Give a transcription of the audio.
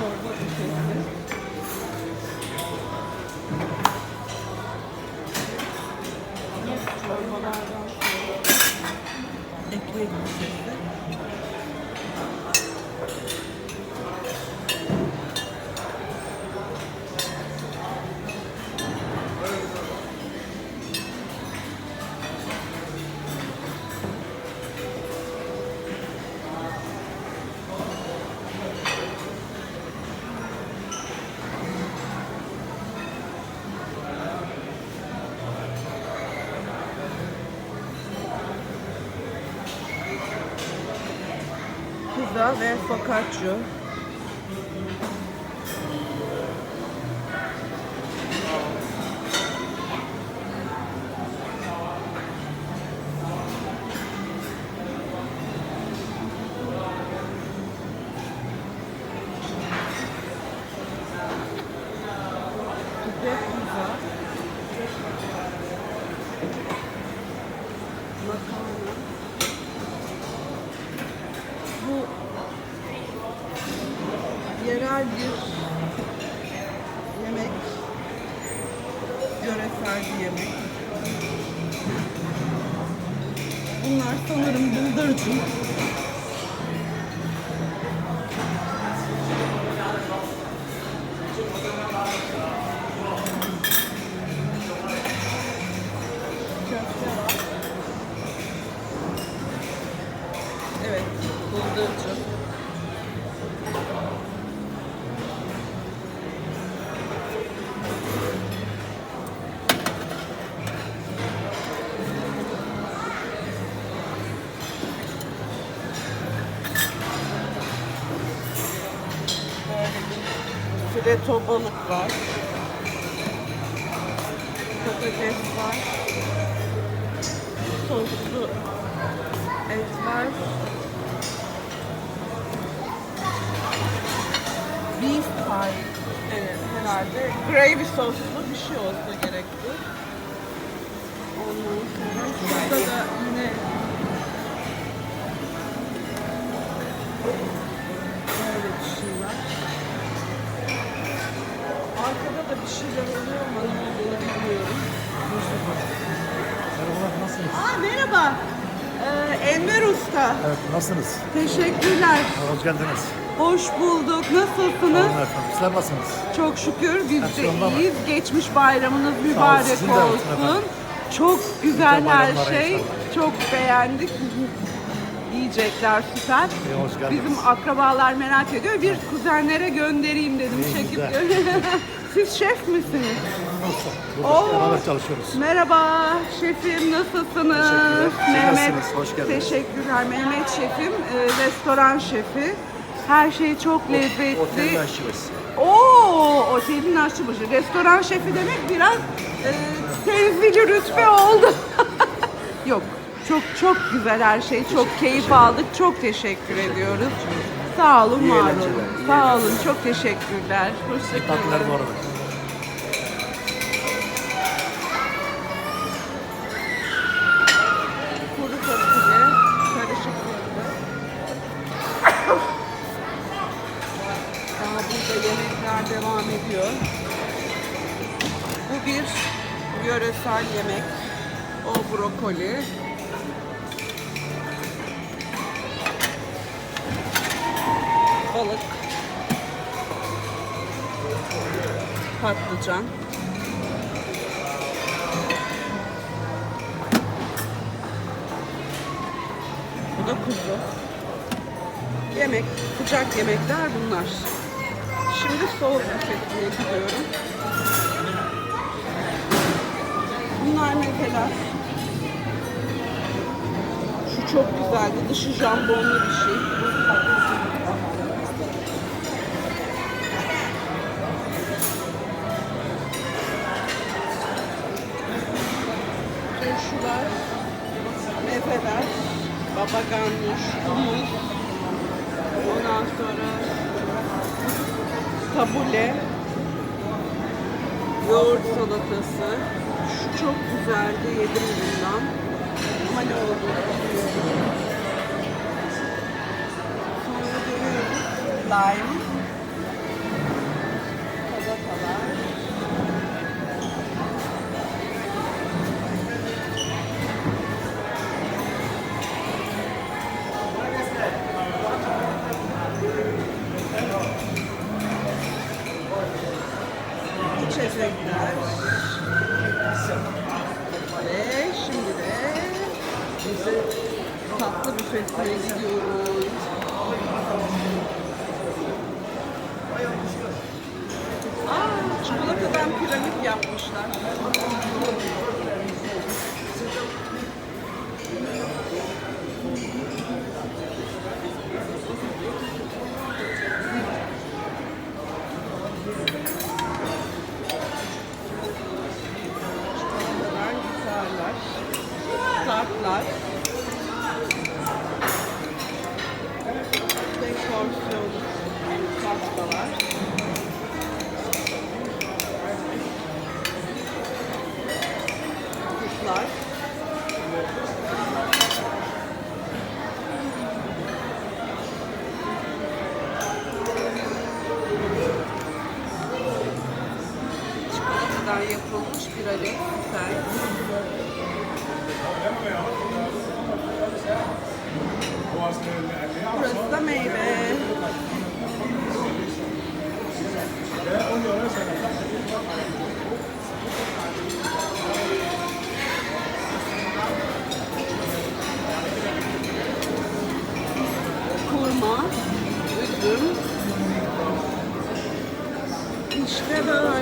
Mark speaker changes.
Speaker 1: çorba ülkesi. Çorbalardan Pizza ve focaccia. Pide pizza. Makarna. Bu yerel bir yemek. Yöresel bir yemek. Bunlar sanırım bıldırcın. Evet, bıldırcın. Fileto balık var. Patates var. Soslu et var. Beef pie evet, herhalde. Gravy soslu bir şey olsa gerek Oluyor ama bilmiyorum.
Speaker 2: Merhabalar, nasılsınız?
Speaker 1: Aa merhaba. Ee, Enver Usta.
Speaker 2: Evet, nasılsınız?
Speaker 1: Teşekkürler.
Speaker 2: Hoş geldiniz.
Speaker 1: Hoş bulduk. Nasılsınız?
Speaker 2: Olun efendim. Sizler nasılsınız?
Speaker 1: Çok şükür biz de iyiyiz. Geçmiş bayramınız mübarek
Speaker 2: sizin de olsun
Speaker 1: olsun.
Speaker 2: efendim.
Speaker 1: Çok güzel
Speaker 2: Güzel
Speaker 1: her
Speaker 2: bayramlar
Speaker 1: şey.
Speaker 2: inşallah.
Speaker 1: Çok beğendik. Yiyecekler süper.
Speaker 2: İyi, hoş geldiniz.
Speaker 1: Bizim akrabalar merak ediyor. Bir kuzenlere göndereyim dedim.
Speaker 2: İyi,
Speaker 1: Çekip
Speaker 2: güzel.
Speaker 1: Siz şef misiniz? Oo.
Speaker 2: beraber çalışıyoruz.
Speaker 1: Merhaba şefim nasılsınız?
Speaker 2: Siz
Speaker 1: Mehmet.
Speaker 2: nasılsınız? Hoş geldiniz.
Speaker 1: Teşekkürler Mehmet şefim. e, restoran şefi. Her şey çok lezzetli.
Speaker 2: Otelin aşçımız.
Speaker 1: Oo, otelin aşçıbaşı. Restoran şefi demek biraz e, tenzili rütbe oldu. Yok, çok çok güzel her şey. Çok keyif aldık. Çok teşekkür ediyoruz. Sağ olun,
Speaker 2: İyi
Speaker 1: var
Speaker 2: eğlenceler,
Speaker 1: olun.
Speaker 2: iyi
Speaker 1: Sağ olun, çok teşekkürler.
Speaker 2: Tatlılar bu
Speaker 1: Hoşçakalın.
Speaker 2: arada.
Speaker 1: Kuru fasulye, karışık fırında. Daha burada yemekler devam ediyor. Bu bir yöresel yemek. O brokoli. Balık. Patlıcan. Bu da kuzu. Yemek, sıcak yemekler bunlar. Şimdi soğuk tüketmeye gidiyorum. Bunlar mesela şu çok güzeldi. Dışı jambonlu bir şey. Ganoush, humus, ondan sonra tabule, yoğurt salatası. Şu çok güzeldi, yedim bundan. Ama ne bilmiyorum. Sonra görüyoruz lime, büfesine gidiyoruz. Aa, çikolatadan piramit yapmışlar. Çikolatadan yapılmış bir adet. Burası da meyve. Kurma, üzüm. İşte böyle.